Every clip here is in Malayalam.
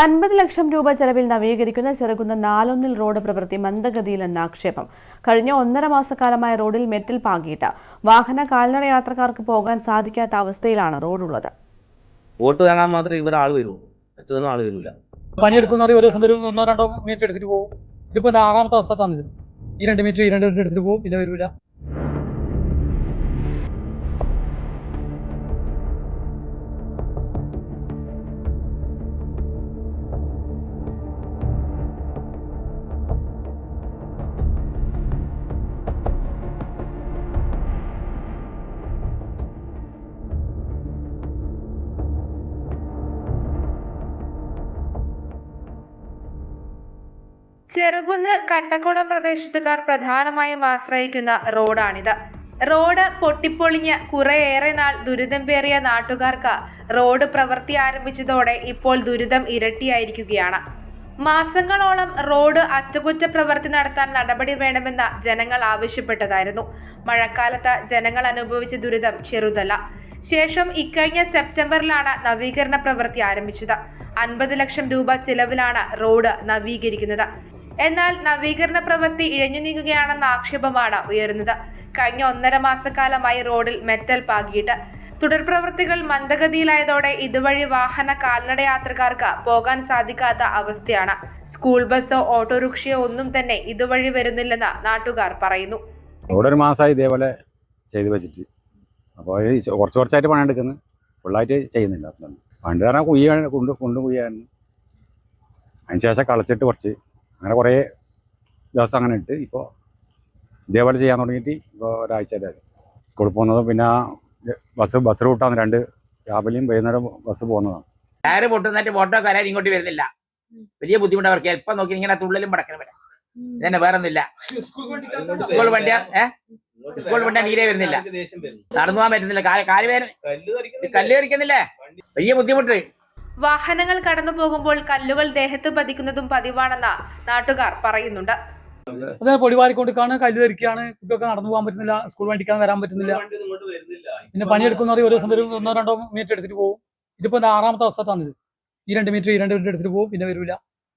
അൻപത് ലക്ഷം രൂപ ചെലവിൽ നവീകരിക്കുന്ന ചെറുകുന്ന നാലൊന്നിൽ റോഡ് പ്രവൃത്തി മന്ദഗതിയിലെന്ന ആക്ഷേപം. കഴിഞ്ഞ ഒന്നര മാസക്കാലമായ റോഡിൽ മെറ്റൽ പാകിയിട്ട്. വാഹന കാൽനട യാത്രക്കാർക്ക് പോകാൻ സാധിക്കാത്ത അവസ്ഥയിലാണ് റോഡുള്ളത്. വോട്ട് വാങ്ങാൻ മാത്രമേ ഇവിടെ ആൾ വരൂ മറ്റൊന്നും ആൾ വരില്ല പണിയെടുക്കുന്ന ഒരു ദിവസം ഒന്നോ രണ്ടോ മീറ്റർ എടുത്തിട്ട് പോകും. ഇതിപ്പോ ആറാമത്തെ അവസ്ഥ തന്നിരുന്നു ഈ രണ്ട് മീറ്റർ ഈ രണ്ട് മീറ്റർ എടുത്തിട്ട് പോകും പിന്നെ വരൂല. ചെറുകുന്ന് കട്ടക്കുളം പ്രദേശത്തുകാർ പ്രധാനമായും ആശ്രയിക്കുന്ന റോഡാണിത്. റോഡ് പൊട്ടിപ്പൊളിഞ്ഞ് കുറേയേറെ നാൾ ദുരിതം പേറിയ നാട്ടുകാർക്ക് റോഡ് പ്രവൃത്തി ആരംഭിച്ചതോടെ ഇപ്പോൾ ദുരിതം ഇരട്ടിയായിരിക്കുകയാണ്. മാസങ്ങളോളം റോഡ് അറ്റകുറ്റ പ്രവൃത്തി നടത്താൻ നടപടി വേണമെന്ന് ജനങ്ങൾ ആവശ്യപ്പെട്ടതായിരുന്നു. മഴക്കാലത്ത് ജനങ്ങൾ അനുഭവിച്ച ദുരിതം ചെറുതല്ല. ശേഷം ഇക്കഴിഞ്ഞ സെപ്റ്റംബറിലാണ് നവീകരണ പ്രവൃത്തി ആരംഭിച്ചത്. അൻപത് ലക്ഷം രൂപ ചിലവിലാണ് റോഡ് നവീകരിക്കുന്നത്. എന്നാൽ നവീകരണ പ്രവൃത്തി ഇഴഞ്ഞു നീങ്ങുകയാണെന്ന ആക്ഷേപമാണ് ഉയരുന്നത്. കഴിഞ്ഞ ഒന്നര മാസക്കാലമായി റോഡിൽ മെറ്റൽ പാകിയിട്ട്. തുടർ പ്രവൃത്തികൾ മന്ദഗതിയിലായതോടെ ഇതുവഴി വാഹന കാൽനട യാത്രക്കാർക്ക് പോകാൻ സാധിക്കാത്ത അവസ്ഥയാണ്. സ്കൂൾ ബസ്സോ ഓട്ടോറിക്ഷയോ ഒന്നും തന്നെ ഇതുവഴി വരുന്നില്ലെന്ന് നാട്ടുകാർ പറയുന്നു. ഒരു മാസമായി ഇതേപോലെ ചെയ്തു വെച്ചിട്ട്. അപ്പോൾ കുറച്ച് കുറച്ചായിട്ട് പണിയെടുക്കുന്നു ഫുള്ളായിട്ട് ചെയ്യുന്നില്ല. പണ്ട് കാരണം കുയ്യാണ് കൊണ്ട് കൊണ്ട് കുയ്യായിരുന്നു അതിന് ശേഷം കളച്ചിട്ട് കുറച്ച് അങ്ങനെ കുറേ ദിവസം അങ്ങനെ ഇട്ട് ഇപ്പോൾ ഇതേപോലെ ചെയ്യാൻ തുടങ്ങിയിട്ട് ഇപ്പോൾ ഒരാഴ്ചയായിട്ട് സ്കൂളിൽ പോകുന്നതും പിന്നെ ബസ് ബസ് റൂട്ടാണ് രണ്ട് രാവിലെയും വൈകുന്നേരം ബസ് പോകുന്നതാണ്. ടയർ പൊട്ടുന്നിട്ട് ഓട്ടോ കാര്യം ഇങ്ങോട്ട് വരുന്നില്ല. വലിയ ബുദ്ധിമുട്ടാണ് അവർക്ക്. എപ്പം നോക്കി ഇങ്ങനെ തുള്ളലും പടക്കണം വരെ. ഇതന്നെ വേറെ ഒന്നുമില്ല സ്കൂൾ വണ്ടിയ? ഏഹ് സ്കൂൾ വണ്ടിയ നീരേ വരുന്നില്ല. നടന്നു പോകാൻ പറ്റുന്നില്ല. കാൽ കാൽ വേദന കല്ല് കരിക്കുന്നില്ലേ വലിയ ബുദ്ധിമുട്ട്. വാഹനങ്ങൾ കടന്നു പോകുമ്പോൾ കല്ലുകൾ ദേഹത്ത് പതിക്കുന്നതും പതിവാണെന്ന് നാട്ടുകാർ പറയുന്നുണ്ട്. അതെ പൊടിവാരിക്കൊണ്ടിക്കാണ് കല്ല് ധരിക്കുകയാണ് കുട്ടികൾക്ക് നടന്നു പോകാൻ പറ്റുന്നില്ല സ്കൂൾ വണ്ടിക്കാൻ വരാൻ പറ്റുന്നില്ല. പിന്നെ പണിയെടുക്കുന്ന ഒരു ദിവസം വരും ഒന്നോ രണ്ടോ മീറ്റർ എടുത്തിട്ട് പോകും. ഇതിപ്പോ ആറാമത്തെ അവസ്ഥത്താണിത് ഈ രണ്ട് മീറ്റർ ഈ രണ്ട് മീറ്റർ എടുത്തിട്ട് പോകും പിന്നെ വരില്ല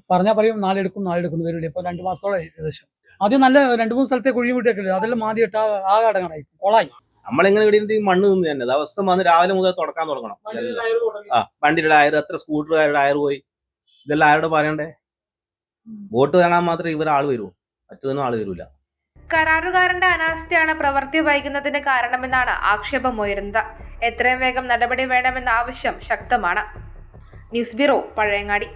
പറഞ്ഞാൽ പറയും നാളെ എടുക്കും നാളെ എടുക്കും വരില്ല ഇപ്പൊ രണ്ട് മാസത്തോളം ഏകദേശം. ആദ്യം നല്ല രണ്ട് മൂന്ന് സ്ഥലത്തെ കുഴി വിട്ടേക്കില്ല അതെല്ലാം മാതി ആ ആ കടങ്ങളായി കൊളായി. നമ്മളിങ്ങനെ ഇവിടെ മണ്ണ് നിന്ന് തന്നെ. ദിവസം വന്ന് രാവിലെ മുതൽ തുടക്കാൻ തുടങ്ങണം. ആ വണ്ടിയുടെ ടയർ എത്ര സ്കൂട്ടറുകാരുടെ ടയർ പോയി. ഇതെല്ലാം ആരോട് പറയണ്ടേ? വോട്ട് വാങ്ങാൻ മാത്രമേ ഇവരാൾ ആൾ വരൂ. മറ്റൊന്നും ആൾ വരൂല. കരാറുകാരന്റെ അനാസ്ഥയാണ് പ്രവൃത്തി വൈകുന്നതിന് കാരണമെന്നാണ് ആക്ഷേപം ഉയരുന്നത്. എത്രയും വേഗം നടപടി വേണമെന്ന ആവശ്യം ശക്തമാണ്. News bureau Pazhayangadi.